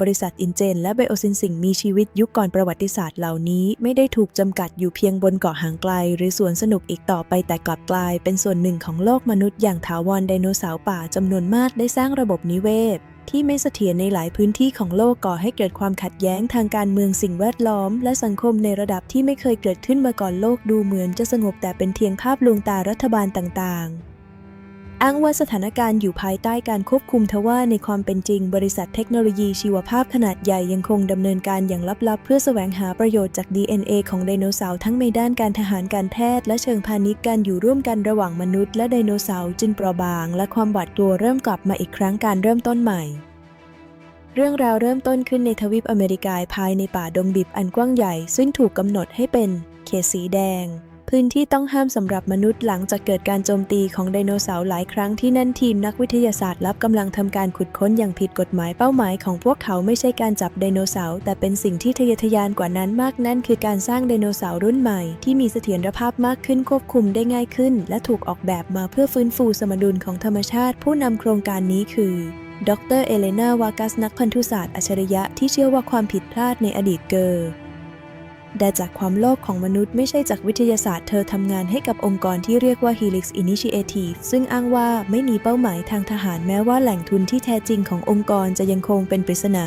บริษัทอินเจนและไบโอซินสิ่งมีชีวิตยุคก่อนประวัติศาสตร์เหล่านี้ ไม่ได้ถูกจำกัดอยู่เพียงบนเกาะห่างไกล หรือสวนสนุกอีกต่อไปแต่กลับกลาย เป็นส่วนหนึ่งของโลกมนุษย์อย่างถาวรไดโนเสาร์ป่าจำนวนมากได้สร้างระบบนิเวศ ที่ไม่เสถียรในหลายพื้นที่ของโลกก่อให้เกิดความขัดแย้งทางการเมืองสิ่งแวดล้อม และสังคมในระดับที่ไม่เคยเกิดขึ้นมาก่อนโลกดูเหมือนจะสงบแต่เป็นเพียงภาพลวงตารัฐบาลต่างๆ อ้างว่าสถานการณ์อยู่ภายใต้การควบคุมทว่าในความเป็นจริง บริษัทเทคโนโลยีชีวภาพขนาดใหญ่ยังคงดำเนินการอย่างลับๆ เพื่อแสวงหาประโยชน์จาก DNA ของไดโนเสาร์ทั้งในด้านการทหารการแพทย์และเชิงพาณิชย์การอยู่ร่วมกันระหว่างมนุษย์และไดโนเสาร์จึงเปราะบาง และความหวาดกลัวเริ่มกลับมาอีกครั้งการเริ่มต้นใหม่เรื่องราวเริ่มต้นขึ้นในทวีปอเมริกาภายในป่าดงดิบอันกว้างใหญ่ ซึ่งถูกกำหนดให้เป็นเขตสีแดง พื้นที่ต้องห้ามสำหรับมนุษย์หลังจากเกิดการโจมตีของไดโนเสาร์หลายครั้งที่นั่นทีมนักวิทยาศาสตร์ลับกำลังทำการขุดค้นอย่างผิดกฎหมายเป้าหมายของพวกเขาไม่ใช่การจับไดโนเสาร์แต่เป็นสิ่งที่ทะเยอทะยานกว่านั้นมากนั่นคือการสร้างไดโนเสาร์รุ่นใหม่ ที่มีเสถียรภาพมากขึ้นควบคุมได้ง่ายขึ้น และถูกออกแบบมาเพื่อฟื้นฟูสมดุลของธรรมชาติ ผู้นำโครงการนี้คือดรเอเลนาวากัสนักพันธุศาสตร์อัจฉริยะที่เชื่อว่าความผิดพลาดในอดีตเกิด ได้จากความโลภของมนุษย์ไม่ใช่จากวิทยาศาสตร์เธอทำงานให้กับองค์กรที่เรียกว่า Helix Initiative ซึ่งอ้างว่าไม่มีเป้าหมายทางทหารแม้ว่าแหล่งทุนที่แท้จริงขององค์กรจะยังคงเป็นปริศนา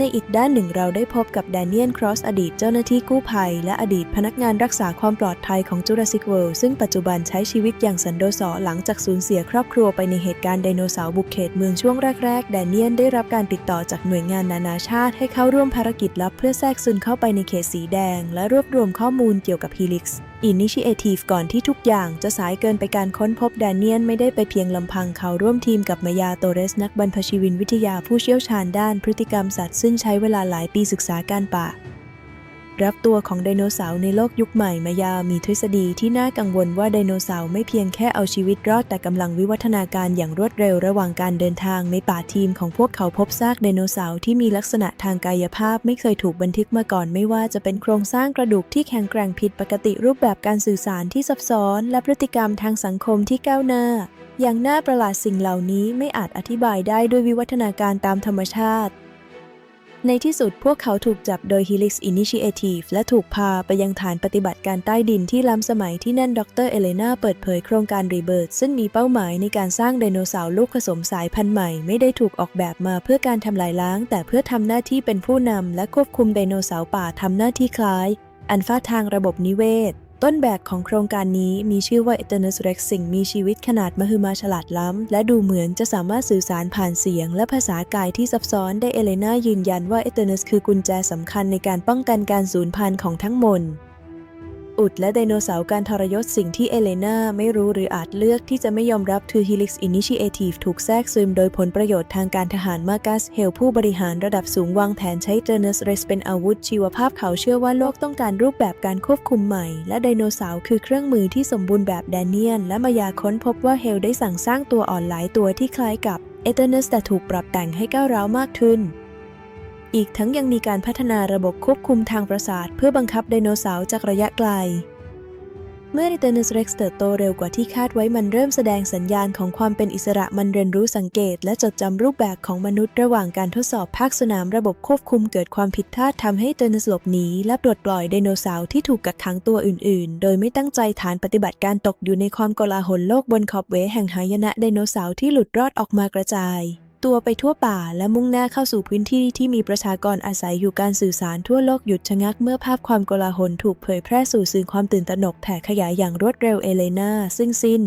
ในอีกด้านหนึ่งเราได้พบกับแดเนียลครอสอดีตเจ้าหน้าที่กู้ภัย และอดีตพนักงานรักษาความปลอดภัยของ Jurassic World ซึ่งปัจจุบันใช้ชีวิตอย่างสันโดษหลังจากสูญเสียครอบครัวไปในเหตุการณ์ไดโนเสาร์บุกเขตเมืองช่วงแรก ๆ แดเนียลได้รับการติดต่อจากหน่วยงานนานาชาติ ให้เข้าร่วมภารกิจลับเพื่อแทรกซึมเข้าไปในเขตสีแดง และรวบรวมข้อมูลเกี่ยวกับ Helix Initiative ก่อนที่ทุกอย่างจะสายเกินไปการค้นพบแดเนียนไม่ได้ไปเพียงลำพังเขาร่วมทีมกับมายาโตเรสนักบรรพชีวินวิทยาผู้เชี่ยวชาญด้านพฤติกรรมสัตว์ซึ่งใช้เวลาหลายปีศึกษาการป่า รับตัวของไดโนเสาร์ในโลกยุคใหม่มายามีทฤษฎีที่น่ากังวลว่าไดโนเสาร์ไม่เพียงแค่เอาชีวิตรอดแต่กำลังวิวัฒนาการอย่างรวดเร็วระหว่างการเดินทางในป่าทีมของพวกเขาพบซากไดโนเสาร์ที่มีลักษณะทางกายภาพไม่เคยถูกบันทึกมาก่อนไม่ว่าจะเป็นโครงสร้างกระดูกที่แข็งแกร่งผิดปกติรูปแบบการสื่อสารที่ซับซ้อน และพฤติกรรมทางสังคมที่ก้าวหน้าอย่างน่าประหลาดสิ่งเหล่านี้ไม่อาจอธิบายได้ด้วยวิวัฒนาการตามธรรมชาติ ในที่สุดพวกเขาถูกจับโดย Helix Initiative และถูกพาไปยังฐานปฏิบัติการใต้ดินที่ล้ำสมัยที่นั่นดรเอเลนาเปิดเผยโครงการรีเบิร์ซึ่งมีเป้าหมายในการสร้างไดโนเสาร์ลูกผสมสายพันธุ์ใหม่ ไม่ได้ถูกออกแบบมาเพื่อการทำลายล้าง แต่เพื่อทำหน้าที่เป็นผู้นำและควบคุมไดโนเสาร์ป่าทำหน้าที่คล้าย อันฟาทางระบบนิเวศ ต้นแบบของโครงการนี้มีชื่อว่า Eternus Rex สิ่งมีชีวิตขนาดมหึมาฉลาดล้ำ และดูเหมือนจะสามารถสื่อสารผ่านเสียง และภาษากายที่ซับซ้อนได้เอเลนายืนยันว่า Eternus คือกุญแจสำคัญในการป้องกันการสูญพันธุ์ของทั้งมน อุดและไดโนเสาร์การทรยศสิ่งที่เอเลนาไม่รู้หรืออาจเลือกที่จะไม่ยอมรับคือ Helix Initiative ถูกแทรกซึมโดยผลประโยชน์ทางการทหารมากัสเฮลผู้บริหารระดับสูงวางแผนใช้เจเนสเรสเป็นอาวุธชีวภาพเขาเชื่อว่าโลกต้องการรูปแบบการควบคุมใหม่ และไดโนเสาร์คือเครื่องมือที่สมบูรณ์แบบแดเนียน และมายาค้นพบว่าเฮลได้สั่งสร้างตัวอ่อนหลายตัวที่คล้ายกับเอเทเนสแต่ถูกปรับแต่งให้ก้าวร้าวมากขึ้น อีกทั้งยังมีการพัฒนาระบบควบคุมทางประสาท เพื่อบังคับไดโนเสาร์จากระยะไกล เมื่อ r e t i n u s Rex เติบโตเร็วกว่าที่คาดไว้มันเริ่มแสดงสัญญาณของความเป็นอิสระมันเรียนรู้สังเกต และจดจำรูปแบบของมนุษย์ระหว่างการทดสอบภาคสนามระบบควบคุมเกิดความผิดพลาดทำให้เตอร์นสหลบหนีและปลดปล่อยไดโนเสาร์ที่ถูกกักขังตัวอื่น ๆ โดยไม่ตั้งใจฐานปฏิบัติการตกอยู่ในความโกลาหลโลกบนขอบเวแห่งหายนะไดโนเสาร์ที่หลุดรอดออกมากระจาย ตัวไปทั่วป่าและมุ่งหน้าเข้าสู่พื้นที่ที่มีประชากรอาศัยอยู่การสื่อสารทั่วโลกหยุดชะงักเมื่อภาพความโกลาหลถูกเผยแพร่สู่สื่อความตื่นตระหนกแผ่ขยายอย่างรวดเร็วเอเลนาซึ่งสิ้น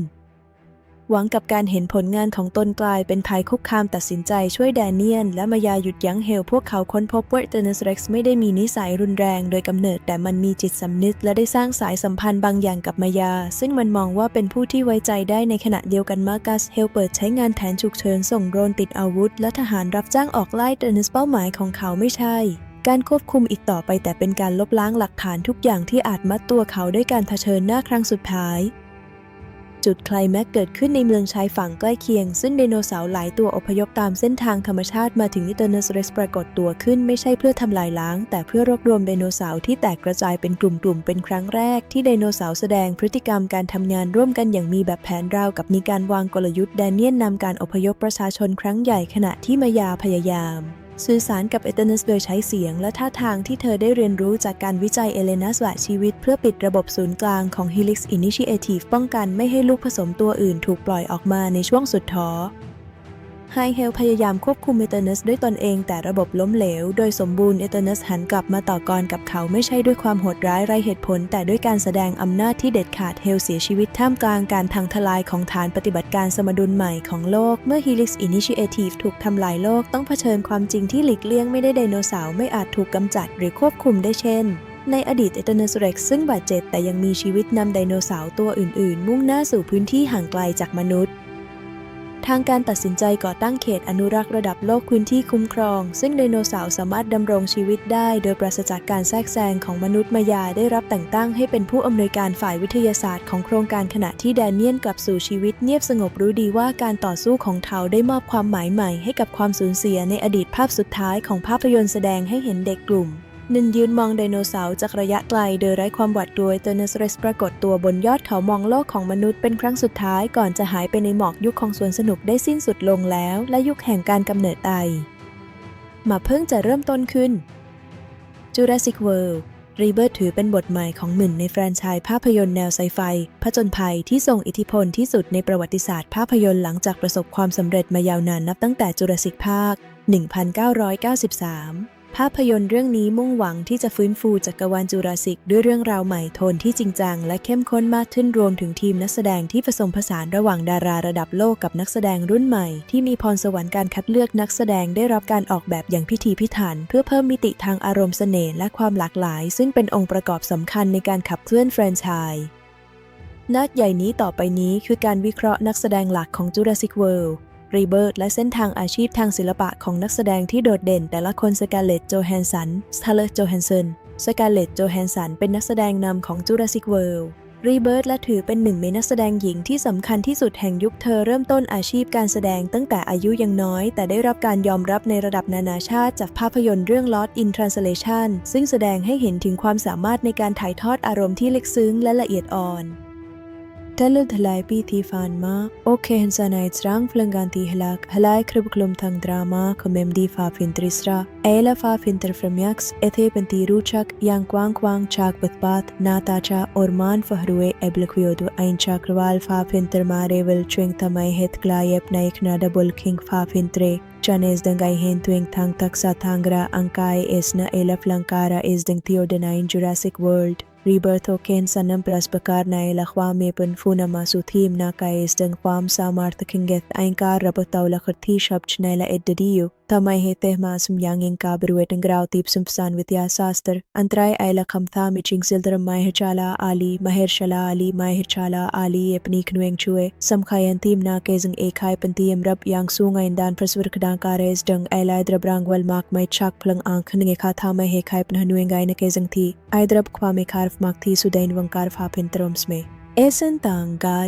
หวังกับการเห็นผลงานของตนกลายเป็นภัยคุกคามตัดสินใจช่วยแดเนียน และมายาหยุดยั้งเฮลพวกเขาค้นพบว่าเตอร์เนสเร็กซ์ไม่ได้มีนิสัยรุนแรงโดยกำเนิด แต่มันมีจิตสำนึกและได้สร้างสายสัมพันธ์บางอย่างกับมายา ซึ่งมันมองว่าเป็นผู้ที่ไว้ใจได้ในขณะเดียวกันมาร์กัสเฮลเปิดใช้งานแผนฉุกเฉินส่งโดรนติดอาวุธ และทหารรับจ้างออกไล่เตอร์เนสเป้าหมายของเขาไม่ใช่การควบคุมอีกต่อไปแต่เป็นการลบล้างหลักฐานทุกอย่างที่อาจมัดตัวเขาด้วยการเผชิญหน้าครั้งสุดท้าย จุดไคลแม็กเกิดขึ้นในเมืองชายฝั่งใกล้เคียง ซึ่งไดโนเสาร์หลายตัวอพยพตามเส้นทางธรรมชาติมาถึงอิเตอร์เนสเรสปรากฏตัวขึ้นไม่ใช่เพื่อทำลายล้าง แต่เพื่อรวบรวมไดโนเสาร์ที่แตกกระจายเป็นกลุ่มๆ เป็นครั้งแรก ที่ไดโนเสาร์แสดงพฤติกรรมการทำงานร่วมกันอย่างมีแบบแผนราวกับมีการวางกลยุทธ์แดเนียนนำการอพยพประชาชนครั้งใหญ่ขณะที่มายาพยายาม สื่อสารกับเอเตนัสโดยใช้เสียงและท่าทางที่เธอได้เรียนรู้จากการวิจัยเอเลนาสวะชีวิต เพื่อปิดระบบศูนย์กลางของ Helix Initiative ป้องกันไม่ให้ลูกผสมตัวอื่นถูกปล่อยออกมาในช่วงสุดท้อ ไฮเฮลพยายามควบคุมเอเตอร์เนสด้วยตนเองแต่ระบบล้มเหลว โดยสมบูรณ์เอเตอร์เนสหันกลับมาต่อกรกับเขาไม่ใช่ด้วยความโหดร้ายไร้เหตุผล แต่ด้วยการแสดงอำนาจที่เด็ดขาดเฮลเสียชีวิตท่ามกลางการพังทลายของฐานปฏิบัติการสมดุลใหม่ของโลก เมื่อ Helix Initiative ถูกทำลายโลกต้องเผชิญความจริงที่หลีกเลี่ยงไม่ได้ไดโนเสาร์ไม่อาจถูกกำจัดหรือควบคุมได้เช่นในอดีตเอเตเนสเร็กซึ่งบาดเจ็บแต่ยังมีชีวิตนำไดโนเสาร์ตัวอื่น ๆ มุ่งหน้าสู่พื้นที่ห่างไกลจากมนุษย์ ทางการตัดสินใจก่อตั้งเขตอนุรักษ์ระดับโลกพื้นที่คุ้มครอง ซึ่งไดโนเสาร์สามารถดำรงชีวิตได้ โดยปราศจากการแทรกแซงของมนุษย์มายาได้รับแต่งตั้งให้เป็นผู้อำนวยการฝ่ายวิทยาศาสตร์ของโครงการขณะที่แดเนียนกลับสู่ชีวิตเงียบสงบรู้ดีว่าการต่อสู้ของเขาได้มอบความหมายใหม่ให้กับความสูญเสียในอดีตภาพสุดท้ายของภาพยนตร์แสดงให้เห็นเด็กกลุ่ม นินยืนมองไดโนเสาร์จากระยะไกลโดยไร้ความหวาดกลัวเตอร์เนสเรสปรากฏตัวบนยอดเขามองโลกของมนุษย์เป็นครั้งสุดท้ายก่อนจะหายไปในหมอกยุคของสวนสนุกได้สิ้นสุดลงแล้ว และยุคแห่งการกำเนิดไอมาเพิ่งจะเริ่มต้นขึ้น Jurassic World Rebirth ถือเป็นบทใหม่ของหนึ่งในแฟรนไชส์ภาพยนตร์แนวไซไฟผจญภัยที่ทรงอิทธิพลที่สุดในประวัติศาสตร์ภาพยนตร์หลังจากประสบความสำเร็จมายาวนานนับตั้งแต่จุรสิกภาค 1993 ภาพยนตร์เรื่องนี้มุ่งหวังที่จะฟื้นฟูจักรวาลจูราสิกด้วยเรื่องราวใหม่โทนที่จริงจัง และเข้มข้นมากขึ้นรวมถึงทีมนักแสดงที่ผสมผสานระหว่างดาราระดับโลกกับนักแสดงรุ่นใหม่ ที่มีพรสวรรค์การคัดเลือกนักแสดงได้รับการออกแบบอย่างพิถีพิถัน เพื่อเพิ่มมิติทางอารมณ์เสน่ห์และความหลากหลาย ซึ่งเป็นองค์ประกอบสำคัญในการขับเคลื่อนแฟรนไชส์นัดใหญ่นี้ต่อไปนี้คือการวิเคราะห์นักแสดงหลักของ Jurassic World รีเบิร์ตและเส้นทางอาชีพทางศิลปะของนักแสดงที่โดดเด่น แต่ละคนสกาเลตโจแฮนสันสตาร์เลตโจแฮนสันสกาเลตโจแฮนสันเป็นนักแสดงนำของ Jurassic World รีเบิร์ตและถือเป็นหนึ่งในนักแสดงหญิงที่สำคัญที่สุดแห่งยุคเธอเริ่มต้นอาชีพการแสดงตั้งแต่อายุยังน้อย แต่ได้รับการยอมรับในระดับนานาชาติจากภาพยนตร์เรื่อง Lost in Translation ซึ่งแสดงให้เห็นถึงความสามารถในการถ่ายทอดอารมณ์ที่ลึกซึ้งและละเอียดอ่อน tala dhalai pi thi fan ma, o kehen sanait rang flangan ti halak, halai krib klum thang drama, kumem di fa fin trisra, aela fa fin ter from yaks, ethe penti ruchak, yang kwang kwang chak with bath, natacha, or man fahrue eblakviodu ein chakraval fa fin ter mare will chwing tamai het glayep naik nada bul king fa fin tre. Chanes dengai hen twing thang taksa thangra ankai esna elaf lankara is ding theodenine Jurassic World. Riberto ken sanam prasbakar na ilakwam epun funa masuthim na kais deng kwam samarthakingeth ainkar rabataw lakarthi shabch na ila eddadiyo tamay heteh masum yangin kabiruet ang graw tipsum psan vitya sastar antray ayla kamtha miching sildaram mahir chala ali mahir shala ali mahir chala ali epni knueng chue samkhayantim na kezang ekhai pantiyam rab yang sunga indan praswir kadang kares deng ayla idrabrangwal mak may chak plang ankh nge kha thamay hekhai panhanuengai na kezang thi idrab kwame karf Mark III Sudain Vankar Fahp in Therms May. Isn't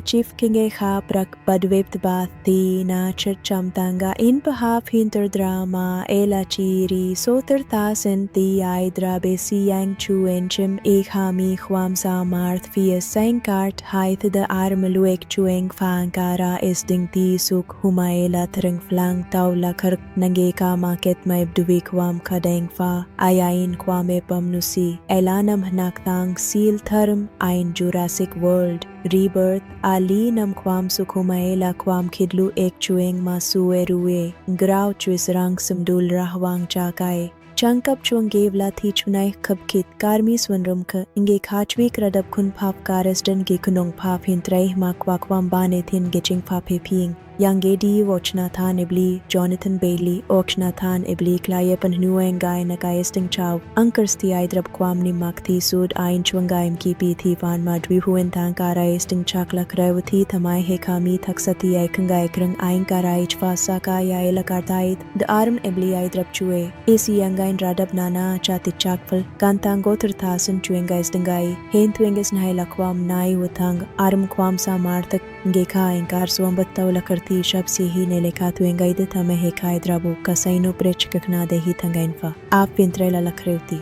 Chief kinge ha prak padvipt bathi na chircham tanga in behalf hinterdrama elachiri sotertasinti aidrabesiang chuenchim ikhami huam samarth fiesangkart haith de armeluek es ding ti suk huma ela trang flang tau humaela tringflang taulakar nangeka maket maibduwik wam kadengfa ayain kwame pamnusi elanam hnaktang seal therm ain Jurassic World world rebirth ali nam kwam sukhumaela kwam khidlu ek chueng ma sue ruwe grau chuis rang sumdul rahwang chakai changkap chuang gevla thi chunai khapkit karmi swanramkha inge khachwi kradap khun phap karesden ge khunong phap hin trai ma kwa kwam bane thin ge ching phap he phing Yangedi, Wachnathan Ibli, Jonathan Bailey, Ochnathan Ibli, Klaye Panhnuengai, Nakayesting Chow, Ankersti Aidrab Kwam Nimakthi Sud Ain Chwangaim Kipi Thi Van Madwi Huen Thang Karayesting Chakla Kravati Thamai Hekami Thaksati Aikangai Krang Ain Karayich Fasaka Yaela Kartait, the Arm Ibli Aidrab Chue, Isi Yangain Radab Nana, Chati Chakfal, Kantango Thurthasan Chuengai Stengai, Hain Thwenges Naila Kwam Nai Wuthang, Arm Kwam Samarthak, Ngekha inkarsuan battaula karti shabsi hine lekatuen gaideta meheka edrabu kasaino prechkakna dehitangainfa. Aap pintrela lakreuti.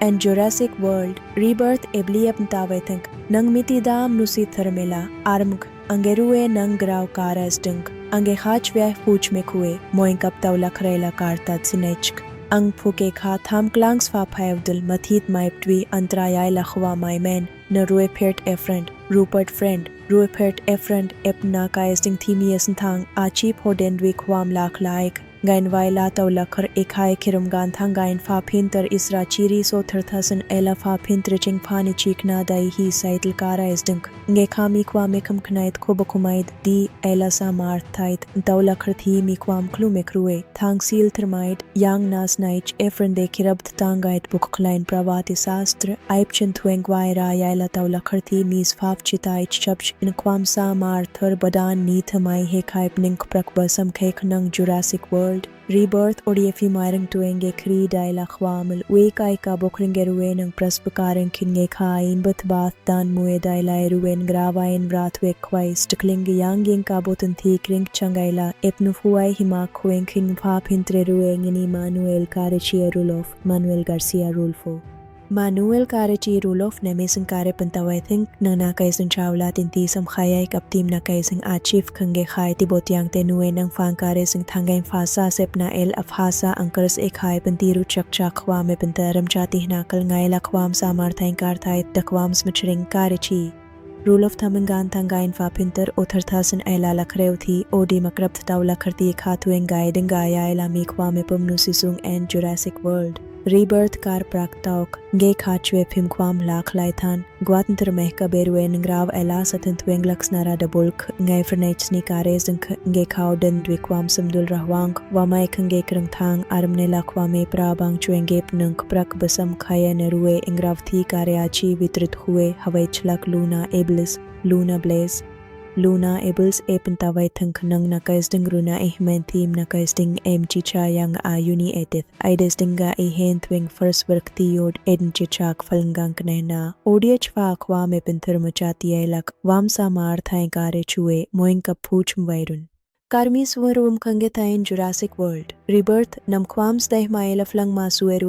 and Jurassic World Rebirth Ebliep Mtavetank Nangmitidam Nusi Thermela Armk Angerue Nang Grau Karas Dunk Ange Hachwe Puchmekue Moinkap Taula Krela Kartat Sinechk Ang Phuke Kha Tham Klangs Fa Phaevdul Mathit Maiptwi Antrayai Lakhwa My Men Narue Pert Efrend Rupert Friend รูเพร์ตเอฟเรนเอปนาไกสติงทีเมียสันทางอาชีพโฮเดนด้วยความหลากหลาย Gain vaila taulakar ekai kirum gantha gain fa pinter isra chiri so thirthasan ela fa pinter ching pani chikna dai hi saitl kara isdunk. Ngekha mikwa mekum knait kobakumaid di ela sa marthait taulakar thi mikwam klumekrue. Thang seal thermite yang nas naich efren de kirabt tangait buk klein pravati sastra aipchen thueng vaira yaila taulakar thi mis faf chitait chapch in kwam sa marthar badan nithamai hekai pnink prakbasam kek nang Jurassic World World, Rebirth o diefi mairang tueng ge kri daila khwamil wekai ka bokring ge ruwen ang prasbakaran kin ge khain bath bath dan mue daila ruwen gravain vratwe kwais tikling yangin ka botun thi kring changaila epnu fuai hima kuen kin phap hintre rueng ni Manuel Carechia Rulof Manuel Garcia Rulfo Manuel Karachi Rulof na misang karepenta I think nang nakaisang chawla tinti sam khayay kaptim na kaisang achif khange khay tibot yang tenue nang fang kare sing thangain fasa sep na el afhasa angkars ek khay pantiru chak chak khwa me pantaram chati na kal ngai la khwam samarthain kar thai takwam smchring karachi rule of थमंगान थंगाइन फापिंतर ओथर थासन ऐला लखरेव थी ओडी मकरब थाउ लखरती खाथुएँ गाइडिंग गाया ऐला मीखवा में पमनुसिसुंग and Jurassic World Rebirth-kar praktaok, ge khatchwe phimkwam lakhlaithan, gwatntr mehka berwen grav elasatint wenglaksnara dabulk, ngai fernetsni karezink, ge khawden dwikwam samdul rahwank, wamaik ge krangthang armne lakwame prabang chuengep nunk prak basam khaya nerue ingrav thi karyachi vitrit huए हवेचलक लूना एबलिस लूना ब्लेस Luna Ebels epen tawai thang khnang na kaisding runa ehmen thim na kaisding em chicha yang ayuni etith. Aides dinga ehen thwing first work thiod eden chichak falngang knena. Odiach fa kwam epen thirmachati elak wam samar thain kare chue moing kapuch mwairun. Karmis vorum kangeta in Jurassic World. Rebirth namkwams deh mael aflang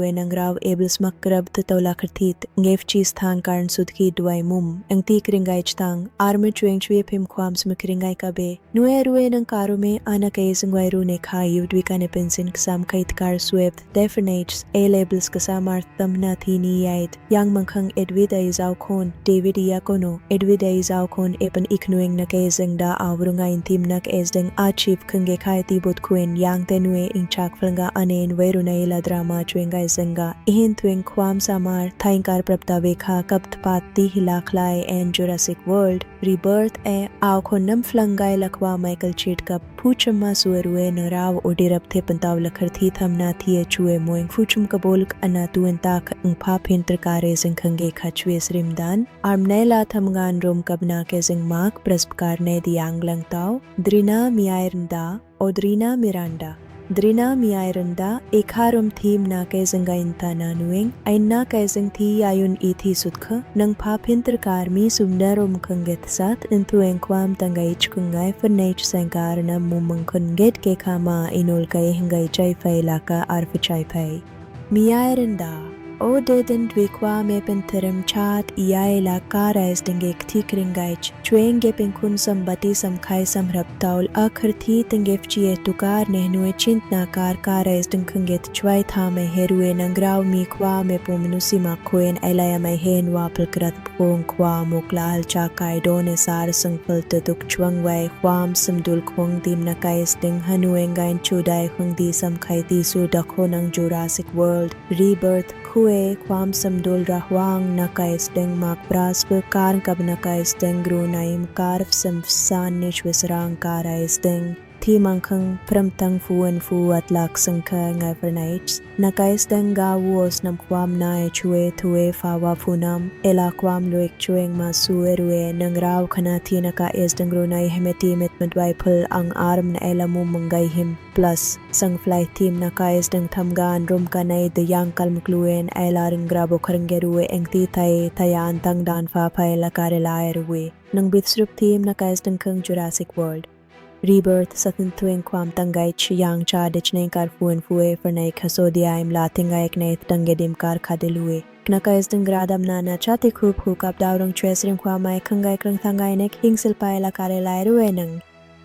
en angrav ebles makrab tolakartit cheese thang karn sudki duai mum ang tik ringai chthang arme chueng chue pim kwams mikringai kabe nueru en ang karume ana kaisangwai rune khai udwika ne pensin ksam kait kar swept definates a labels kasamarth tamna thini yait yang mankang edwida is au kon, david iakono, edwida is au kon epan iknuing na kaisang da awrunga intim nak esdeng chief chip kenge kai ti bot kuen yang tenue in chak flanga anen veruna ila drama chuenga zenga in twing kwam samar thaingar prapta vekha kapt pat ti hilakhlai and jurassic world rebirth e aukhonam flanga ilakwa michael chit kap Pucham suerue narav odirab te pantav lakharthi tham nathi chue moing fuchum kabolk anatuan tak ung papin trakare zinkhange khachwe srimdan armnela thamgan rom kabna ke zingmak prasbkar ne diang langtau drina miairnda odrina miranda drina Drinamiayranda ikharum thim na kaisang gainta nanuing ay na kaisang thiyayon ithi sutha ng paphintar karmi sumnarom kanget sat intueng kwam tangay chkungay fanay chsangkar na mumangkunget ke kama inol kay hingay chay fay laka arfa chay fay. Miayranda Odeden dvikwame penterem chat iaela karais dengek tikringaich, chuenge penkunsam batisam kaisam raptaul akhirthi tengefchie tukar nehnue chintnakar karais dengkunget chwai thame herue nangrau mi kwame pomnusima koen elayame hen wapelkrat pong kwa muklal chakai done sar sangpal taduk chwangwai kwam samdul khong dim nakais deng hanuengain chudai khong di sam khai ti su dakho nang jurassic world rebirth kue kwam samdol rahwang nakais deng mak brasbe karn kab nakais deng gru naim karf samsan nishwesrang karais deng ที่มังคังพรมตังฟูอันฟูอัตลักสังคางายประไนท์นักไอสดังกาวอสนำความนายช่วยทเวฟาวาฟูนำเอลาความลุกช่วยมาสูเอรูเอนังราวขณะที่นักไอสดังรูนายเฮเมตีมิตมดไวพลอังอารมนเอลามุมังไกหิม plus สังฟลายทีมนักไอสดังทำงานรวมกันในดียงคัลมกลูเอนเอลาริงกราบุครังเกรูเอเองตีไทยทยันตังดานฟ้าไพละการลายรูเอนังบิดสรุปทีมนักไอสดังคังจูราสิกเวิลด์ rebirth satin tuin kwam tangai chiyang cha dechne kar fuen fue for nai khaso diaim la tinga ek ne tange dim kar khadelue knaka is ding gradam na na chate khup hu kap daurang chwesring kwa mai khangai krang thangai nek hingsil pai la kare lai ruenang.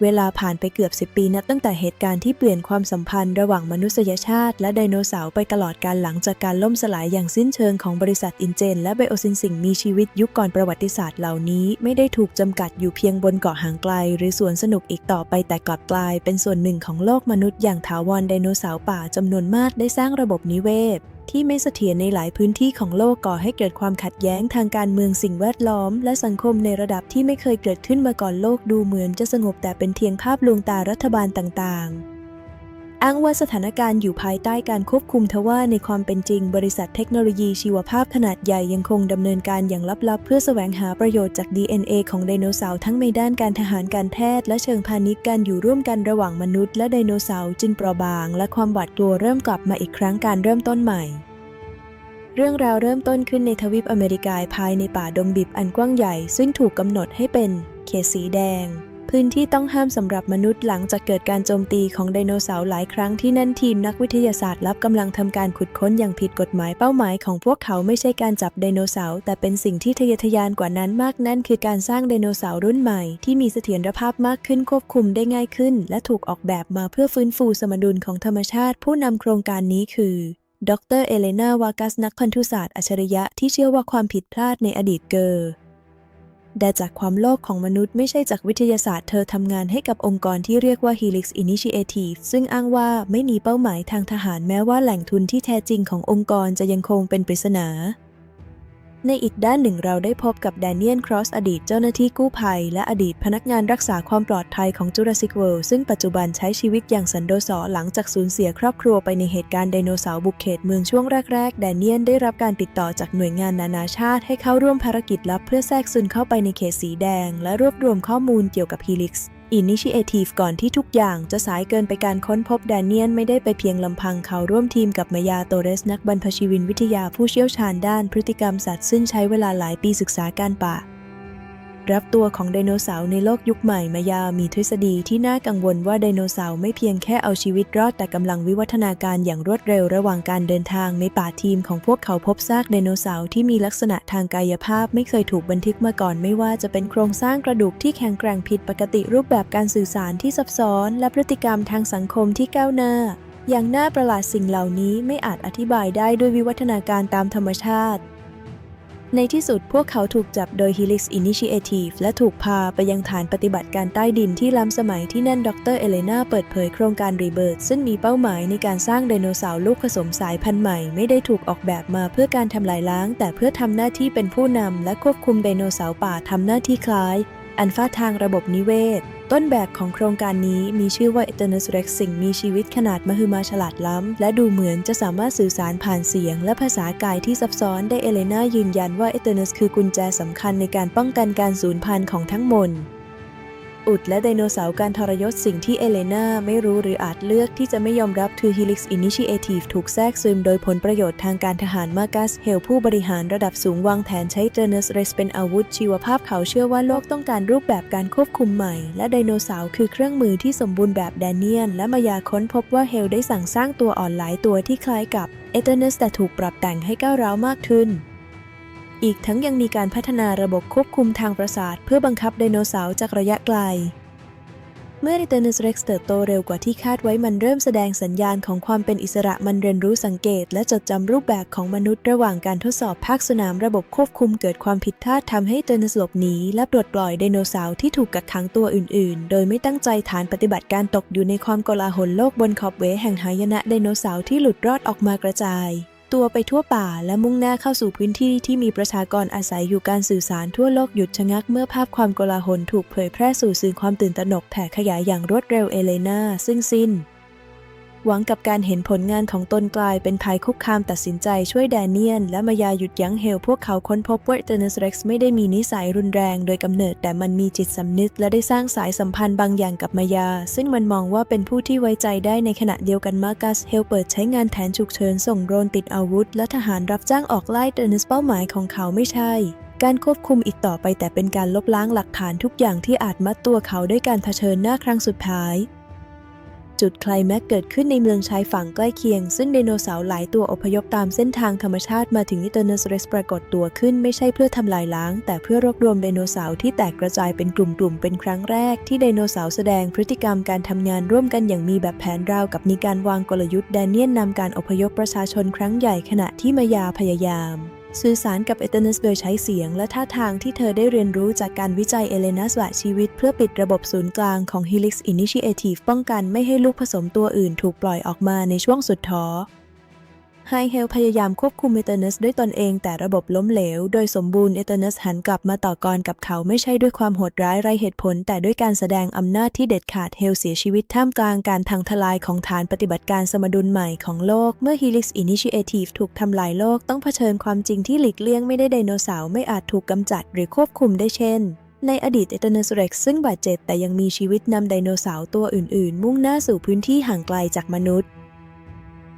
เวลาผ่านไปเกือบ 10 ปีนับตั้งแต่เหตุการณ์ที่เปลี่ยนความสัมพันธ์ระหว่างมนุษยชาติ และไดโนเสาร์ไปตลอดการหลังจากการล่มสลายอย่างสิ้นเชิงของบริษัทอินเจน และไบโอซินสิ่งมีชีวิตยุคก่อนประวัติศาสตร์เหล่านี้ ไม่ได้ถูกจำกัดอยู่เพียงบนเกาะห่างไกล หรือสวนสนุกอีกต่อไปแต่กลับกลาย เป็นส่วนหนึ่งของโลกมนุษย์อย่างถาวรไดโนเสาร์ป่าจำนวนมากได้สร้างระบบนิเวศ ที่ไม่เสถียรในหลายพื้นที่ของโลกก่อให้เกิดความขัดแย้งทางการเมืองสิ่งแวดล้อม และสังคมในระดับที่ไม่เคยเกิดขึ้นมาก่อนโลกดูเหมือนจะสงบแต่เป็นเพียงภาพลวงตารัฐบาลต่างๆ อ้างว่าสถานการณ์อยู่ภายใต้การควบคุมทว่าในความเป็นจริง บริษัทเทคโนโลยีชีวภาพขนาดใหญ่ยังคงดำเนินการอย่างลับๆ เพื่อแสวงหาประโยชน์จาก DNA ของไดโนเสาร์ทั้งในด้านการทหารการแพทย์และเชิงพาณิชย์การอยู่ร่วมกันระหว่างมนุษย์และไดโนเสาร์จึงเปราะบาง และความหวาดกลัวเริ่มกลับมาอีกครั้งการเริ่มต้นใหม่เรื่องราวเริ่มต้นขึ้นในทวีปอเมริกาภายในป่าดงดิบอันกว้างใหญ่ ซึ่งถูกกำหนดให้เป็นเขตสีแดง พื้นที่ต้องห้ามสำหรับมนุษย์หลังจากเกิดการโจมตีของไดโนเสาร์หลายครั้งที่นั่นทีมนักวิทยาศาสตร์ลับกำลังทำการขุดค้นอย่างผิดกฎหมายเป้าหมายของพวกเขาไม่ใช่การจับไดโนเสาร์แต่เป็นสิ่งที่ทะเยอทะยานกว่านั้นมากนั่นคือการสร้างไดโนเสาร์รุ่นใหม่ที่มีเสถียรภาพมากขึ้นควบคุมได้ง่ายขึ้น และถูกออกแบบมาเพื่อฟื้นฟูสมดุลของธรรมชาติ ผู้นำโครงการนี้คือดรเอเลนาวากัสนักพันธุศาสตร์อัจฉริยะที่เชื่อว่าความผิดพลาดในอดีตเกิด ได้จากความโลภของมนุษย์ไม่ใช่จากวิทยาศาสตร์เธอทำงานให้กับองค์กรที่เรียกว่า Helix Initiative ซึ่งอ้างว่าไม่มีเป้าหมายทางทหารแม้ว่าแหล่งทุนที่แท้จริงขององค์กรจะยังคงเป็นปริศนา ในอีกด้านหนึ่งเราได้พบกับแดเนียลครอสอดีตเจ้าหน้าที่กู้ภัย และอดีตพนักงานรักษาความปลอดภัยของ Jurassic World ซึ่งปัจจุบันใช้ชีวิตอย่างสันโดษหลังจากสูญเสียครอบครัวไปในเหตุการณ์ไดโนเสาร์บุกเขตเมืองช่วงแรกๆ แดเนียลได้รับการติดต่อจากหน่วยงานนานาชาติให้เข้าร่วมภารกิจลับเพื่อแทรกซึมเข้าไปในเขตสีแดง และรวบรวมข้อมูลเกี่ยวกับ Helix Initiative ก่อนที่ทุกอย่างจะสายเกินไปการค้นพบแดเนียนไม่ได้ไปเพียงลำพังเขาร่วมทีมกับมายาโตเรสนักบรรพชีวินวิทยาผู้เชี่ยวชาญด้านพฤติกรรมสัตว์ซึ่งใช้เวลาหลายปีศึกษาการป่า รับตัวของไดโนเสาร์ในโลกยุคใหม่มายามีทฤษฎีที่น่ากังวลว่าไดโนเสาร์ไม่เพียงแค่เอาชีวิตรอดแต่กำลังวิวัฒนาการอย่างรวดเร็วระหว่างการเดินทางในป่าทีมของพวกเขาพบซากไดโนเสาร์ที่มีลักษณะทางกายภาพไม่เคยถูกบันทึกมาก่อนไม่ว่าจะเป็นโครงสร้างกระดูกที่แข็งแกร่งผิดปกติรูปแบบการสื่อสารที่ซับซ้อน และพฤติกรรมทางสังคมที่ก้าวหน้าอย่างน่าประหลาดสิ่งเหล่านี้ไม่อาจอธิบายได้ด้วยวิวัฒนาการตามธรรมชาติ ในที่สุดพวกเขาถูกจับโดย Helix Initiative และถูกพาไปยังฐานปฏิบัติการใต้ดินที่ล้ำสมัยที่นั่นดรเอเลนาเปิดเผยโครงการรีเบิร์ซึ่งมีเป้าหมายในการสร้างไดโนเสาร์ลูกผสมสายพันธุ์ใหม่ ไม่ได้ถูกออกแบบมาเพื่อการทำลายล้าง แต่เพื่อทำหน้าที่เป็นผู้นำและควบคุมไดโนเสาร์ป่าทำหน้าที่คล้าย อันฟาทางระบบนิเวศ ต้นแบบของโครงการนี้มีชื่อว่า Eternus Rex สิ่งมีชีวิตขนาดมหึมาฉลาดล้ำ และดูเหมือนจะสามารถสื่อสารผ่านเสียง และภาษากายที่ซับซ้อนได้เอเลนายืนยันว่า Eternus คือกุญแจสำคัญในการป้องกันการสูญพันธุ์ของทั้งมน อุดและไดโนเสาร์การทรยศสิ่งที่เอเลนาไม่รู้หรืออาจเลือกที่จะไม่ยอมรับคือ Helix Initiative ถูกแทรกซึมโดยผลประโยชน์ทางการทหารมากัสเฮลผู้บริหารระดับสูงวางแผนใช้เจเนสเรสเป็นอาวุธชีวภาพเขาเชื่อว่าโลกต้องการรูปแบบการควบคุมใหม่ และไดโนเสาร์คือเครื่องมือที่สมบูรณ์แบบแดเนียน และมายาค้นพบว่าเฮลได้สั่งสร้างตัวอ่อนหลายตัวที่คล้ายกับเอเทเนสแต่ถูกปรับแต่งให้ก้าวร้าวมากขึ้น อีกทั้งยังมีการพัฒนาระบบควบคุมทางประสาท เพื่อบังคับไดโนเสาร์จากระยะไกล เมื่อ r e t i n u s Rex เติบโตเร็วกว่าที่คาดไว้มันเริ่มแสดงสัญญาณของความเป็นอิสระมันเรียนรู้สังเกต และจดจำรูปแบบของมนุษย์ระหว่างการทดสอบภาคสนามระบบควบคุมเกิดความผิดพลาดทำให้เ e น u s หลบหนีและปลดปล่อยไดโนเสาร์ที่ถูกกักขังตัวอื่น ๆ โดยไม่ตั้งใจฐานปฏิบัติการตกอยู่ในความโกลาหลโลกบนขอบเวแห่งหายนะไดโนเสาร์ที่หลุดรอดออกมากระจาย ตัวไปทั่วป่าและมุ่งหน้าเข้าสู่พื้นที่ที่มีประชากรอาศัยอยู่การสื่อสารทั่วโลกหยุดชะงักเมื่อภาพความโกลาหลถูกเผยแพร่สู่สื่อความตื่นตระหนกแผ่ขยายอย่างรวดเร็วเอเลนาซึ่งสิ้น หวังกับการเห็นผลงานของตนกลายเป็นภัยคุกคามตัดสินใจช่วยแดเนียน และมายาหยุดยั้งเฮลพวกเขาค้นพบว่าเตเนสเร็กซ์ไม่ได้มีนิสัยรุนแรงโดยกำเนิด แต่มันมีจิตสำนึก และได้สร้างสายสัมพันธ์บางอย่างกับมายา ซึ่งมันมองว่าเป็นผู้ที่ไว้ใจได้ในขณะเดียวกันมากัสเฮลเปิดใช้งานแผนฉุกเฉินส่งโดรนติดอาวุธ และทหารรับจ้างออกไล่เตเนสเป้าหมายของเขาไม่ใช่การควบคุมอีกต่อไปแต่เป็นการลบล้างหลักฐานทุกอย่างที่อาจมัดตัวเขาด้วยการเผชิญหน้าครั้งสุดท้าย จุดไคลแม็กซ์เกิดขึ้นในเมืองชายฝั่งใกล้เคียง ซึ่งไดโนเสาร์หลายตัวอพยพตามเส้นทางธรรมชาติมาถึงอิเตอร์เนสเรสปรากฏตัวขึ้นไม่ใช่เพื่อทำลายล้าง แต่เพื่อรวบรวมไดโนเสาร์ที่แตกกระจายเป็นกลุ่มๆเป็นครั้งแรก ที่ไดโนเสาร์แสดงพฤติกรรมการทำงานร่วมกันอย่างมีแบบแผนราวกับมีการวางกลยุทธ์แดเนียนนำการอพยพประชาชนครั้งใหญ่ขณะที่มายาพยายาม สื่อสารกับเอเตอร์เนสโดยใช้เสียงและท่าทางที่เธอได้เรียนรู้จากการวิจัยเอเลนาสละชีวิต เพื่อปิดระบบศูนย์กลางของ Helix Initiative ป้องกันไม่ให้ลูกผสมตัวอื่นถูกปล่อยออกมาในช่วงสุดท้อ ไฮเฮลพยายามควบคุมเอเตอร์เนสด้วยตนเองแต่ระบบล้มเหลว โดยสมบูรณ์เอเตอร์เนสหันกลับมาต่อกรกับเขาไม่ใช่ด้วยความโหดร้ายไร้เหตุผล แต่ด้วยการแสดงอำนาจที่เด็ดขาดเฮลเสียชีวิตท่ามกลางการพังทลายของฐานปฏิบัติการสมดุลใหม่ของโลก เมื่อ Helix Initiative ถูกทำลายโลกต้องเผชิญความจริงที่หลีกเลี่ยงไม่ได้ไดโนเสาร์ไม่อาจถูกกำจัดหรือควบคุมได้เช่นในอดีตเอเตอร์เนสเร็กซึ่งบาดเจ็บแต่ยังมีชีวิตนำไดโนเสาร์ตัวอื่น ๆ มุ่งหน้าสู่พื้นที่ห่างไกลจากมนุษย์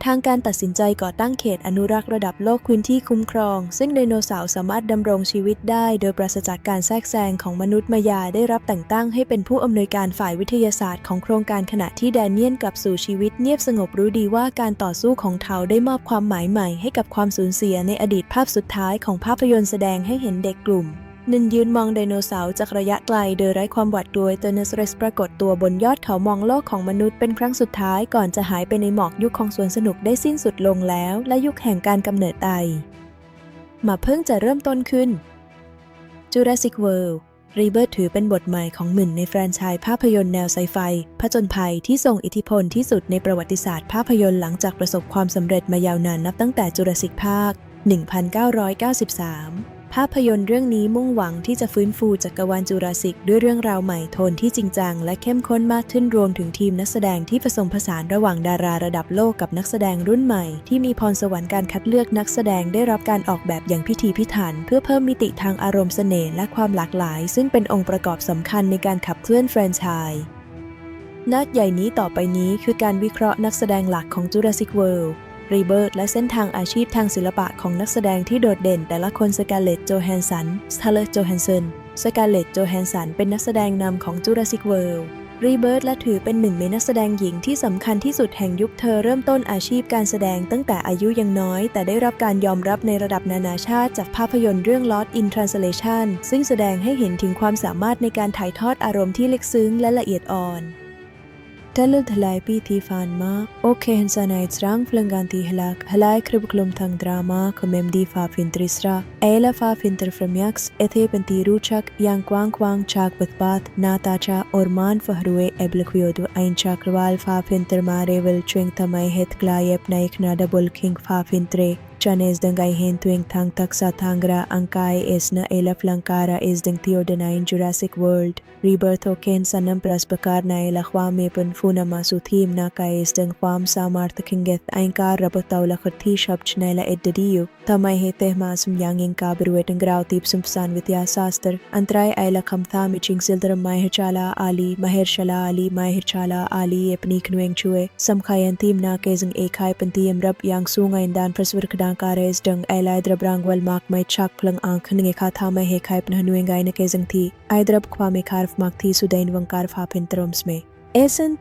ทางการตัดสินใจก่อตั้งเขตอนุรักษ์ระดับโลกพื้นที่คุ้มครอง ซึ่งไดโนเสาร์สามารถดำรงชีวิตได้ โดยปราศจากการแทรกแซงของมนุษย์มายาได้รับแต่งตั้งให้เป็นผู้อำนวยการฝ่ายวิทยาศาสตร์ของโครงการขณะที่แดเนียนกลับสู่ชีวิตเงียบสงบรู้ดีว่าการต่อสู้ของเขาได้มอบความหมายใหม่ให้กับความสูญเสียในอดีตภาพสุดท้ายของภาพยนตร์แสดงให้เห็นเด็กกลุ่ม นินยืนมองไดโนเสาร์จากระยะไกลโดยไร้ความหวาดกลัวเตอร์เนสเรสปรากฏตัวบนยอดเขามองโลกของมนุษย์เป็นครั้งสุดท้ายก่อนจะหายไปในหมอกยุคของสวนสนุกได้สิ้นสุดลงแล้ว และยุคแห่งการกำเนิดไตมาเพิ่งจะเริ่มต้นขึ้น Jurassic World Rebirth ถือเป็นบทใหม่ของหมื่นในแฟรนไชส์ภาพยนตร์แนวไซไฟผจญภัยที่ทรงอิทธิพลที่สุดในประวัติศาสตร์ภาพยนตร์หลังจากประสบความสำเร็จมายาวนานนับตั้งแต่จุรสิกภาค 1993 ภาพยนตร์เรื่องนี้มุ่งหวังที่จะฟื้นฟูจักรวาลจูราสิกด้วยเรื่องราวใหม่โทนที่จริงจัง และเข้มข้นมากขึ้นรวมถึงทีมนักแสดงที่ผสมผสานระหว่างดาราระดับโลกกับนักแสดงรุ่นใหม่ ที่มีพรสวรรค์การคัดเลือกนักแสดงได้รับการออกแบบอย่างพิถีพิถัน เพื่อเพิ่มมิติทางอารมณ์เสน่ห์และความหลากหลาย ซึ่งเป็นองค์ประกอบสำคัญในการขับเคลื่อนแฟรนไชส์นัดใหญ่นี้ต่อไปนี้คือการวิเคราะห์นักแสดงหลักของ Jurassic World รีเบิร์ตและเส้นทางอาชีพทางศิลปะของนักแสดงที่โดดเด่น แต่ละคนสกาเลตโจแฮนสันสตาร์เลตโจแฮนสันสกาเลตโจแฮนสันเป็นนักแสดงนำของ Jurassic World รีเบิร์ตและถือเป็นหนึ่งในนักแสดงหญิงที่สำคัญที่สุดแห่งยุคเธอเริ่มต้นอาชีพการแสดงตั้งแต่อายุยังน้อย แต่ได้รับการยอมรับในระดับนานาชาติจากภาพยนตร์เรื่อง Lost in Translation ซึ่งแสดงให้เห็นถึงความสามารถในการถ่ายทอดอารมณ์ที่ลึกซึ้งและละเอียดอ่อน Talut halai pi thi fan ma oke hensa nait rang flangan ti halak halai krib klum thang drama khamem di fa fin trisra ela fa fin ter fremyax ethe penti ruchak yang kwang kwang chak with bath natacha और मान फहरुए एब्लक्वियोदु आइन चक्रवाल फा फिंतर मारे विल चुंग तमय हित क्लायप नाइक ना डबल किंग फा फिंत्रे Chanes dengai hen dengay hintwing tang taksa tangra angkai es na elaf langkara es deng theodenine Jurassic World. Rebirth o ken sanam pras bakar na ela khwam mepen funa masu theme na kai es deng khwam samarth kingeth ainkar rabataw la kharthi shabch na ela eddadiyo. Thamai he teh masum tehmasum yangin kabiruet ang grau tip sumpsan vitya sastar. Antray ela khamtha miching zildaram maher chala ali maher shala ali maher chala ali epnik nueng chue. Samkhayan theme na kezing ekhai pantiyam rab yang sunga indan prasvirkdang कारेज डंग एलाय रंग वल माक मै छाक फलंग आँख नंगे खा था मै हे खाय पन हनुए गाय नके थी आय द्रब खवा मे थी सुदैन वंकार फा पिन में Isn't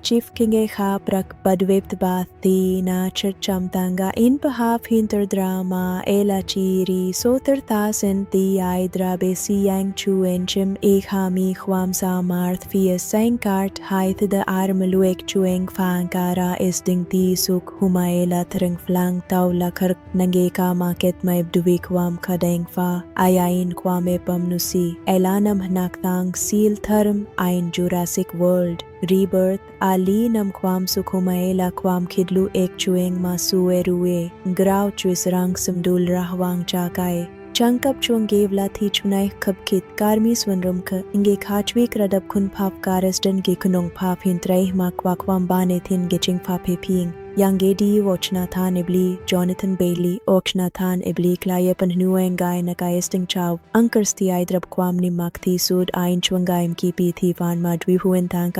chief kinge haprak padwipt bathi na chircham tanga in pahap hinter drama ela chiri soter tasen ti aidra besi yang chuen chim ikhami khwam samarth fies sankart haith de armeluek chueng fankara is ding ti suk humaela threng flang tau lakhar nange ka maket mai bduwi khwam khadeng fa ayain khwame pamnusi elanam hnaktang seal therm ain jurassic world rebirth ali nam kwam sukhumaela kwam khidlu ek chueng ma suwe ruwe grau chwis rang sumdul rahwang chakai Changkap chuang gevla thi chunai khap khit karmi swanrum kha inge khachwi kradap khun phap karesden ge kunong phap hin trai ma kwa kwam ba ne thin ge ching pha phe phing yang ge di watchna than ebli jonathan bailey okshna than ebli klaye pan nueng gai na kai sting chaw ankar sti ai drap kwam ni mak thi sud ain chuang gaim ki pi thi van ma dwi huen thang